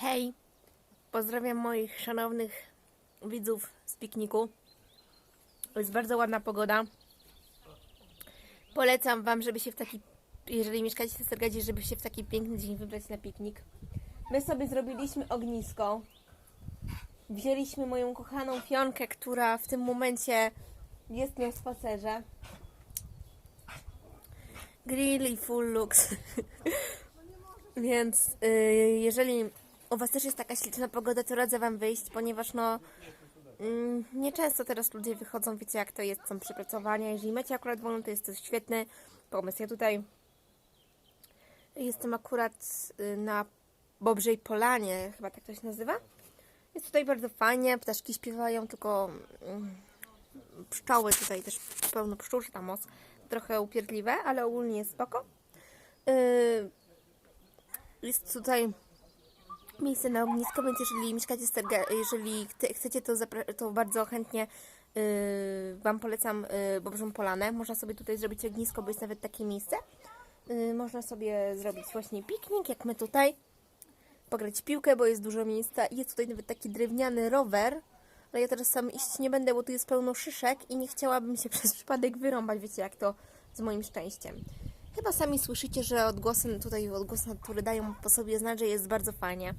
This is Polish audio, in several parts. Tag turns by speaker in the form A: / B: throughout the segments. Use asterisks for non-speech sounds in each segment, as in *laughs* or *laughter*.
A: Hej, pozdrawiam moich szanownych widzów z pikniku. Jest bardzo ładna pogoda. Polecam Wam, żeby się w taki, jeżeli mieszkacie w Sergadzie, żeby się w taki piękny dzień wybrać na piknik. My sobie zrobiliśmy ognisko. Wzięliśmy moją kochaną Fionkę, która w tym momencie jest na spacerze. Grill i full looks. *laughs* Więc y, jeżeli u Was też jest taka śliczna pogoda, to radzę Wam wyjść, ponieważ no mm, nieczęsto teraz ludzie wychodzą, wiecie jak to jest, są przepracowania. Jeżeli macie akurat wolno, to jest to świetny pomysł. Ja tutaj jestem akurat y, na Bobrzej Polanie, chyba tak to się nazywa. Jest tutaj bardzo fajnie, ptaszki śpiewają, tylko mm, pszczoły tutaj też pełno pszczół, czy tam moc. Trochę upierdliwe, ale ogólnie jest spoko. Yy, jest tutaj miejsce na ognisko, więc jeżeli mieszkacie w Serga, jeżeli chce- chcecie, to, to bardzo chętnie yy, Wam polecam yy, Bobrzą Polanę. Można sobie tutaj zrobić ognisko, bo jest nawet takie miejsce. Yy, można sobie zrobić właśnie piknik, jak my tutaj. Pograć piłkę, bo jest dużo miejsca. Jest tutaj nawet taki drewniany rower. Ale ja teraz sam iść nie będę, bo tu jest pełno szyszek i nie chciałabym się *laughs* przez przypadek wyrąbać. Wiecie, jak to z moim szczęściem. Chyba sami słyszycie, że odgłosy tutaj odgłosy natury dają po sobie znać, że jest bardzo fajnie.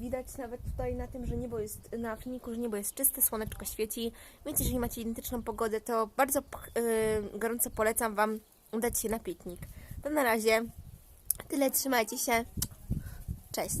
A: Widać nawet tutaj na tym, że niebo jest na filmiku, że niebo jest czyste, słoneczko świeci. Więc jeżeli macie identyczną pogodę, to bardzo yy, gorąco polecam Wam udać się na piknik. To na razie. Tyle, trzymajcie się. Cześć.